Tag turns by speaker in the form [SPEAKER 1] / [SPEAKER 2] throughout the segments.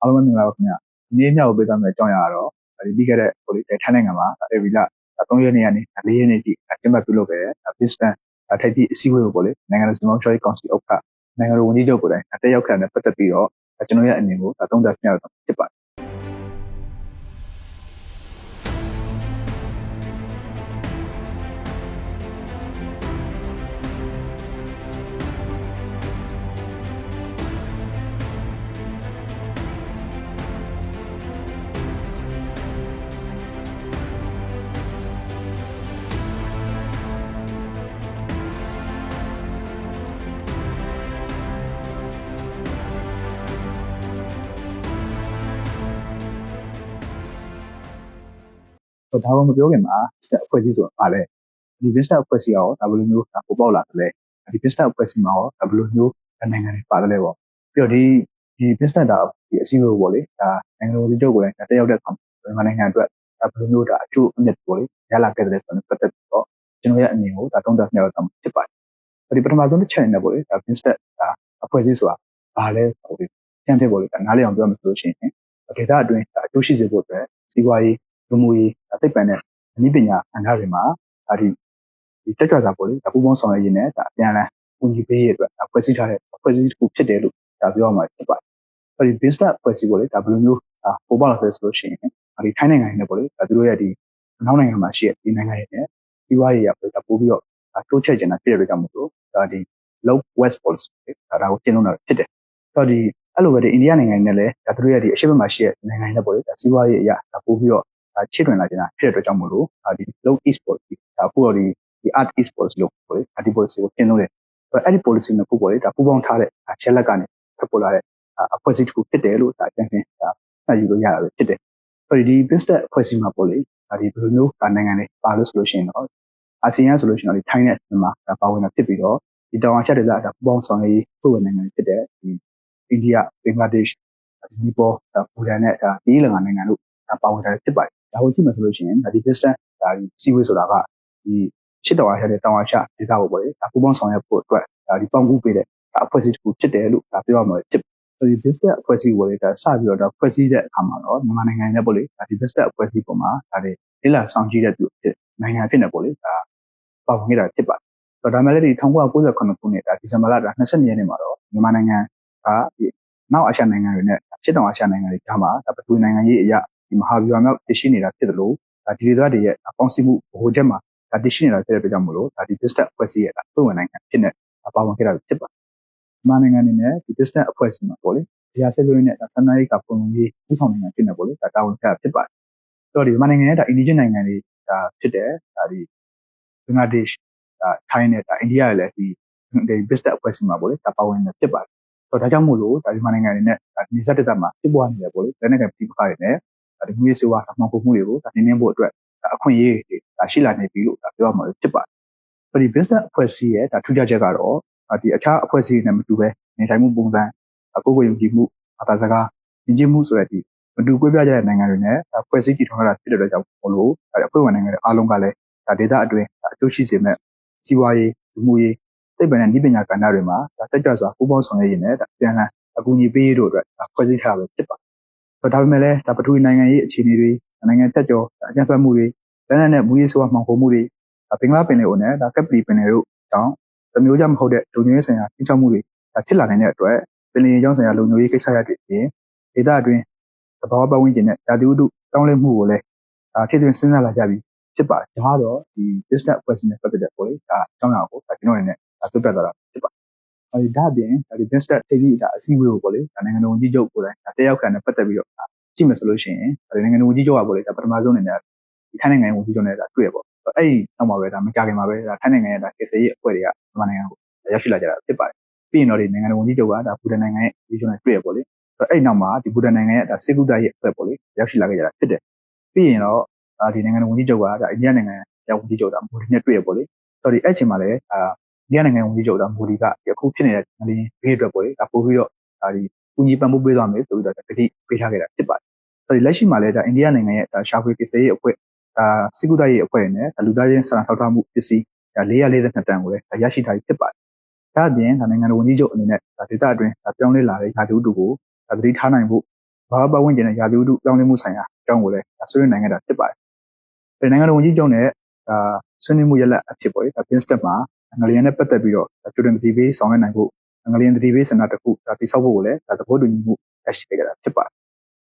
[SPEAKER 1] အားလုံးပဲမင်္ဂလာပါခင်ဗျဒီနေ့မြောက်ပေးသွားမယ့်အကြောင်းအရာကတော့ဒီပြီးခဲ့တဲ့ဟိုလေထိုင်းနိုင်ငံမှာအေဗီလာ3ရက်နေ့ကနေ4ရက်နေ့ထိကျင်းပပြုလုပ်ခဲ့တဲ့ Business ထိုက်ပြီးအစည်းအဝေးကိုပေါ့လေနိုင်ငံတော်စီမံချုပ်ရေးကောင်စီဥက္ကဋ္ဌနိုင်ငံတော်ဝန်ကြီးချုပ်ကိုယ်တိုင်တက်ရောက်ခံတဲ့ပတ်သက်ပြီးတော့ကျွန်တော်ရဲ့အမြင်ကိုသုံးသပ်ပြရတာဖြစ်ပါတယ် တော့ဒါကမပြောခင်မှာအဖွဲ့အစည်းဆိုတာပါလဲဒီ business အဖွဲ့အစည်းရောဒါဘယ်လိုမျိုးပေါ်ပေါက်လာသလဲဒီ business အဖွဲ့အစည်းမှာရောဒါဘယ်လိုမျိုးနိုင်ငံတွေပါတယ်လဲပေါ့ပြီးတော့ဒီဒီ business ဒါဒီအစည်းအဝေးပေါ့လေဒါနိုင်ငံတော်စီချုပ်ကိုလည်းတက်ရောက်တဲ့အခါမြန်မာနိုင်ငံအတွက်ဒါဘယ်လိုမျိုးဒါအကျိုးအမြတ်ပေါ့လေရလာခဲ့တယ်ဆိုတော့ပတ်သက်ပြီးတော့ကျွန်တော်ရဲ့အမြင်ကိုဒါတုံးတက်မြောက်တာဖြစ်ပါတယ်ဒီပထမဆုံးတစ်ချက်နဲ့ပေါ့လေဒါ business ဒါအဖွဲ့အစည်းဆိုတာဘာလဲဆိုပြီးကျန်ဖြစ်ပေါ့လေဒါနားလည်အောင်ပြောမှဆိုလို့ရှိရင်ဒေတာအတွင်းဒါအကျိုးရှိစေဖို့အတွက်စီးပွားရေး လူမှုရေးသိပ္ပံနဲ့နည်းပညာအန္တတွေမှာဒါဒီဒီတက်ကြွစွာပေါ့လေဒါပူပေါင်းဆောင်ရွက်ရင်းနဲ့ဒါအပြန်အလှန်ပူညီပေးရအတွက်ဒါဖွဲ့စည်းထားတဲ့ဖွဲ့စည်းတစ်ခုဖြစ်တယ်လို့ဒါပြောရမှာဖြစ်ပါတယ်။အဲဒီ business ဖွဲ့စည်းပေါ့လေဒါဘယ်လိုမျိုးဒါပေါ်ပေါက်လာလဲဆိုလို့ရှိရင်ဒီထိုင်းနိုင်ငံနဲ့ပေါ့လေဒါသူတို့ရဲ့ဒီနောက်နိုင်ငံမှာရှိတဲ့ဒီနိုင်ငံရဲ့စီးပွားရေးရပေါ့ဒါပို့ပြီးတော့တိုးချက်ကျင်တာဖြစ်တဲ့အတွက်ကြောင့်မို့လို့ဒါဒီ low west policy ဒါဒါကိုကျင့်သုံးတာဖြစ်တယ်။ဆိုတော့ဒီအဲ့လိုပဲဒီအိန္ဒိယနိုင်ငံနဲ့လည်းဒါသူတို့ရဲ့ဒီအရှိတ်မှာရှိတဲ့နိုင်ငံတွေနဲ့ပေါ့လေဒါစီးပွားရေးအရာဒါပို့ပြီးတော့ ချစ်တွင်လာခြင်းဖြစ်တဲ့အတွက်ကြောင့်မို့လို့ဒီ low east policy ဒါအခုတော့ဒီဒီ art east policy လို့ပေါ့လေဒီ policy ကိုကျင့်သုံးတယ်အဲ့ဒီ policy နှစ်ခုပေါ့လေဒါပူးပေါင်းထားတဲ့ချက်လက်ကနေဖက်ပေါ်လာတဲ့အဖွဲ့အစည်းတစ်ခုဖြစ်တယ်လို့ဒါအကျဉ်းချင်းဒါမှတ်ယူလို့ရတာပဲဖြစ်တယ်ဆိုတော့ဒီ business အဖွဲ့အစည်းမှာပေါ့လေဒါဒီဘယ်လိုမျိုးနိုင်ငံတွေပါလို့ဆိုလို့ရှိရင်တော့အာဆီယံဆိုလို့ရှိရင်တော့ဒီထိုင်းနဲ့မြန်မာဒါပါဝင်တာဖြစ်ပြီးတော့ဒီတောင်အာရှဒေသဒါပူးပေါင်းဆောင်ရွက်ရေးဖွဲ့ဝင်နိုင်ငံတွေဖြစ်တဲ့ဒီအိန္ဒိယဘင်္ဂလားဒေ့ရှ်နီပေါဒါဘူတန်နဲ့ဒါဒီလင်္ကာနိုင်ငံတို့ဒါပါဝင်တာဖြစ်ပါတယ် ဒါကိုကြည့်မှဆိုလို့ရှိရင်ဒီ business ဒါဒီစီဝေးဆိုတာကဒီချစ်တော်အားရတဲ့တောင်အားချဒေသကိုပေါ့လေဒါပူပေါင်းဆောင်ရွက်ဖို့အတွက်ဒါဒီပေါင်းကူးပေးတဲ့အဖွဲ့အစည်းတစ်ခုဖြစ်တယ်လို့ဒါပြောရမှာဖြစ်ဒီ business အဖွဲ့အစည်းကိုလေဒါစပြီးတော့ဒါဖွဲ့စည်းတဲ့အခါမှာတော့မြန်မာနိုင်ငံနဲ့ပေါ့လေဒါဒီ business အဖွဲ့အစည်းပေါ်မှာဒါတွေလိလာဆောင်ကြည့်တဲ့သူဖြစ်နိုင်ငံဖြစ်နေပေါ့လေဒါပေါဝင်ခဲ့တာဖြစ်ပါတယ်ဆိုတော့ဒါမှလည်းဒီ1998ခုနှစ်ဒါဒီဇင်ဘာလဒါ22ရက်နေ့မှာတော့မြန်မာနိုင်ငံကဒီနောက်အာရှနိုင်ငံတွေနဲ့ဖြစ်တောင်အာရှနိုင်ငံတွေကြားမှာဒါပထဝီနိုင်ငံရေးအရာ ဒီမဟာဗျူဟာမြောက်တရှိနေတာဖြစ်သလိုဒါဒီဒေသတွေရဲ့ပေါင်းစည်းမှုဗဟိုချက်မှာဒါတရှိနေတာဖြစ်တဲ့အတွက်ကြောင့်မလို့ဒါဒီ business အဖွဲ့အစည်းရဲ့ဒါပုံဝင်နိုင်ငံဖြစ်နေပါဝင်ခဲ့တာဖြစ်ပါတယ်။မြန်မာနိုင်ငံအနေနဲ့ဒီ business အဖွဲ့အစည်းမှာပေါ့လေတရားဆက်သွင်းတဲ့ဒါသနာရေးကပုံကြီးဥဆောင်နိုင်ငံဖြစ်နေပေါ့လေဒါတာဝန်ကျဖြစ်ပါတယ်။ဆိုတော့ဒီမြန်မာနိုင်ငံရဲ့ဒါ indigenous နိုင်ငံတွေဒါဖြစ်တဲ့ဒါဒီဘင်္ဂလားဒေ့ရှ်ဒါထိုင်းနဲ့ဒါအိန္ဒိယရဲ့လည်းဒီဒီ business အဖွဲ့အစည်းမှာပေါ့လေဒါပါဝင်နေဖြစ်ပါတယ်။ဆိုတော့ဒါကြောင့်မို့လို့ဒါဒီမြန်မာနိုင်ငံအနေနဲ့ဒါဒီစက်တက်မှာဖြစ်ပွားနေတယ်ပေါ့လေလက်နက်ကပြည်ပခါရနေ ဒီငွေစေဝါမှောင်ခိုမှုတွေကိုဒါနင်းနှင်းဖို့အတွက်အခွင့်အရေးတွေဒါရှိလာနေပြီလို့ဒါပြောရမှာဖြစ်ပါတယ်။ဒီ business အဖွဲ့အစည်းရဲ့ဒါထူးခြားချက်ကတော့ဒီအခြားအဖွဲ့အစည်းတွေနဲ့မတူဘဲနေထိုင်မှုပုံစံကိုယ်ကိုယ်ယုံကြည်မှုဘာသာစကားယဉ်ကျေးမှုဆိုတဲ့ဒီမတူကွဲပြားကြတဲ့နိုင်ငံတွေနဲ့ဖွဲ့စည်းတည်ထောင်တာဖြစ်တဲ့အတွက်ကြောင့်မလို့အဖွဲ့ဝင်နိုင်ငံတွေအားလုံးကလည်းဒါဒေသအတွင်းအကျိုးရှိစေမဲ့စီးပွားရေးလူမှုရေးသိပ္ပံနဲ့ဤပညာကဏ္ဍတွေမှာဒါတက်ကြွစွာပူးပေါင်းဆောင်ရွက်ရင်းနဲ့ဒါပြန်လည်အကူအညီပေးရတို့အတွက်ဒါဖွဲ့စည်းထားတာပဲဖြစ်ပါတယ်။ ဒါပေမဲ့လည်းဒါပထဝီနိုင်ငံရေးအခြေအနေတွေနိုင်ငံတက်ကျော်အကြံဖတ်မှုတွေလက်နက်နဲ့မူရေးဆိုးမှောင်ခိုမှုတွေဘင်္ဂလားပင်လယ်ကိုနဲ့ဒါကပ်ပလီပင်လယ်တို့တောင်တမျိုးကြမဟုတ်တဲ့လူမျိုးရေးဆိုင်ရာထိချောက်မှုတွေဒါဖြစ်လာနိုင်တဲ့အတွက်ပင်လယ်ရေးကြောင်းဆိုင်ရာလူမျိုးရေးကိစ္စရပ်တွေပြင်ဒေသအတွင်းသဘာဝပတ်ဝန်းကျင်နဲ့ဓာတုဥတုတောင်းလဲမှုကိုလည်းဒါဖြစ်စဉ်စဉ်းစားလာကြပြီးဖြစ်ပါတယ်။ဒါကတော့ဒီ business question နဲ့ပတ်သက်တဲ့ပေါ့လေဒါအကြောင်းအရာကိုဒါကျွန်တော်အနေနဲ့ဒါပြပြသွားတာဖြစ်ပါတယ်။အဲ ဒီဒါအပြင်ဒီ business ထိပ်သီးဒါအစည်းအဝေးကိုပေါ့လေဒါနိုင်ငံတော်ဝန်ကြီးချုပ်ကိုယ်တိုင်ဒါတက်ရောက်ခံနဲ့ပတ်သက်ပြီးတော့ကြည့်မယ်ဆိုလို့ရှိရင်ဒီနိုင်ငံတော်ဝန်ကြီးချုပ်ကပေါ့လေဒါပထမဆုံးအနေနဲ့ဒီထိုင်းနိုင်ငံဝန်ကြီးချုပ်နဲ့ဒါတွေ့ရပေါ့အဲ့ဒီနောက်မှာပဲဒါမကြခင်မှာပဲဒါထိုင်းနိုင်ငံရဲ့ဒါကေဆေးရေးအဖွဲ့တွေကမြန်မာနိုင်ငံကိုရောက်ရှိလာကြတာဖြစ်ပါတယ်ပြီးရင်တော့ဒီနိုင်ငံတော်ဝန်ကြီးချုပ်ကဒါဘူတန်နိုင်ငံရဲ့ဝန်ကြီးချုပ်နဲ့တွေ့ရပေါ့လေအဲ့နောက်မှာဒီဘူတန်နိုင်ငံရဲ့ဒါစေကူတာရဲ့အဖွဲ့ပေါ့လေရောက်ရှိလာခဲ့ကြတာဖြစ်တယ်ပြီးရင်တော့ဒီနိုင်ငံတော်ဝန်ကြီးချုပ်ကဒါအိန္ဒိယနိုင်ငံရဲ့ဝန်ကြီးချုပ်ဒါမိုဒီနဲ့တွေ့ရပေါ့လေဆိုတော့ဒီအဲ့ချိန်မှာလည်းအာအိန္ဒိယနိုင်ငံဝန်ကြီးချုပ်ဒါမိုဒီကအခုဖြစ်နေတဲ့လင်းဘေးအတွက်ပေါ့လေဒါပို့ပြီးတော့ဒါဒီကူညီပံ့ပိုးပေးသွားမယ်ဆိုပြီးတော့တတိပေးထားခဲ့တာဖြစ်ပါတယ်ဆိုတော့လက်ရှိမှာလည်းဒါအိန္ဒိယနိုင်ငံရဲ့ဒါရှာဖွေကိစ္စရေးအဖွဲ့ဒါစီကူတာရေးအဖွဲ့နဲ့လူသားချင်းစာနာထောက်ထားမှုပစ္စည်းဒါ442တန်ကိုလည်းရရှိထားပြီးဖြစ်ပါတယ်။ဒါအပြင်ဒါနိုင်ငံတော်ဝန်ကြီးချုပ်အနေနဲ့ဒါဒေသအတွင်းဒါပြောင်းလဲလာတဲ့ရာသီဥတုကိုဒါသတိထားနိုင်ဖို့ဘာပတ်ဝန်းကျင်နဲ့ရာသီဥတုပြောင်းလဲမှုဆိုင်ရာအကြောင်းကိုလည်းဒါဆွေးနွေးနိုင်ခဲ့တာဖြစ်ပါတယ်။ဒီနိုင်ငံတော်ဝန်ကြီးချုပ်နဲ့ဒါဆွေးနွေးမှုရလဒ်အဖြစ်ပေါ့လေဒါ bin step မှာ ငလျင်နဲ့ပတ်သက်ပြီးတော့ဒါကျွတင်တတိပေးဆောင်ရွက်နိုင်ဖို့ငလျင်တတိပေးစင်တာတစ်ခုဒါတိစောက်ဖို့ကိုလည်းဒါသဘောတူညီမှုရရှိခဲ့တာဖြစ်ပါတယ်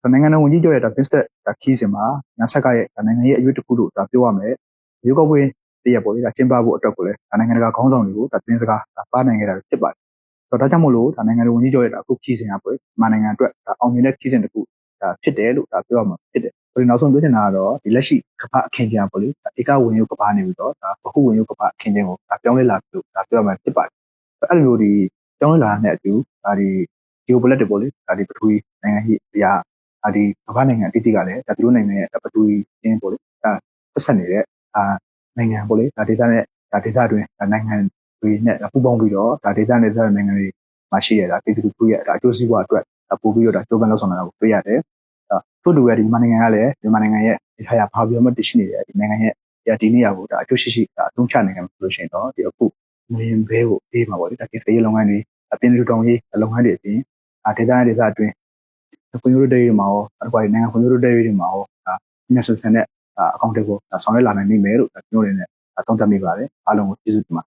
[SPEAKER 1] ။ဒါနိုင်ငံတော်ဝန်ကြီးချုပ်ရဲ့ဒါ bin step ဒါခီးစဉ်မှာညာဆက်ကရဲ့ဒါနိုင်ငံရဲ့အရွေးတစ်ခုလို့ဒါပြောရမယ်။ရုပ်ောက်ပွဲတည့်ရပေါ့လေဒါကျင်းပဖို့အတွက်ကိုလည်းဒါနိုင်ငံတကာခေါင်းဆောင်တွေကိုဒါတင်းစကားဒါပါနိုင်ခဲ့တာဖြစ်ပါတယ်။ဆိုတော့ဒါကြောင့်မို့လို့ဒါနိုင်ငံတော်ဝန်ကြီးချုပ်ရဲ့ဒါအခုခီးစဉ်ကပေါ့မြန်မာနိုင်ငံအတွက်ဒါအောင်မြင်တဲ့ခီးစဉ်တစ်ခုဒါဖြစ်တယ်လို့ဒါပြောရမှာဖြစ်တယ်။ ဒီနောက်ဆုံးပြောချင်တာကတော့ဒီလက်ရှိကမ္ဘာအခင်းကျင်းပေါ့လေဒါဧကဝင်ရုပ်ကမ္ဘာနေပြီးတော့ဒါဘဟုဝင်ရုပ်ကမ္ဘာအခင်းကျင်းကိုဒါပြောင်းလဲလာပြီလို့ဒါပြောရမှာဖြစ်ပါတယ်။အဲ့လိုမျိုးဒီပြောင်းလဲလာတဲ့အတူဒါဒီ geopolitical ပေါ့လေဒါဒီပထဝီနိုင်ငံကြီးအရာဒါဒီကမ္ဘာနိုင်ငံအတိအကျကလည်းဒါသူတို့နိုင်ငံရဲ့ပထဝီကျင်းပေါ့လေဒါဆက်ဆက်နေတဲ့အာနိုင်ငံပေါ့လေဒါဒေသနဲ့ဒါဒေသတွင်းဒါနိုင်ငံတွေနဲ့ပူးပေါင်းပြီးတော့ဒါဒေသနဲ့ဒေသနိုင်ငံတွေမှာရှိရတာဒီတူတူရဲ့ဒါအကျိုးစီးပွားအတွက်ဒါပို့ပြီးတော့ဒါကြိုးပမ်းလုပ်ဆောင်လာတာကိုတွေ့ရတယ်။အဲ ထို့တူပဲဒီမြန်မာနိုင်ငံကလည်းမြန်မာနိုင်ငံရဲ့ဒီခါရဘာပြောမှတရှိနေတဲ့ဒီနိုင်ငံရဲ့ဒီဒီနေရာကိုဒါအကျိုးရှိရှိဒါအသုံးချနိုင်ကြမှာဆိုလို့ရှိရင်တော့ဒီအခုငွေဘဲကိုအေးမှာပေါ့လေဒါကိစ္စရေးလုပ်ငန်းတွေအပြင်လူတောင်ရေးလုပ်ငန်းတွေအပြင်ဒါဒေသနဲ့ဒေသအတွင်းခွင့်ရတဲ့တွေမှာရောအခုနိုင်ငံခွင့်ရတဲ့တွေမှာရောဒါမျက်စံစံနဲ့အကောင့်တွေကိုဆောင်ရွက်လာနိုင်နိုင်မယ်လို့ကျွန်တော်တို့လည်းသုံးသပ်မိပါတယ်အားလုံးကိုကျေးဇူးတင်ပါတယ်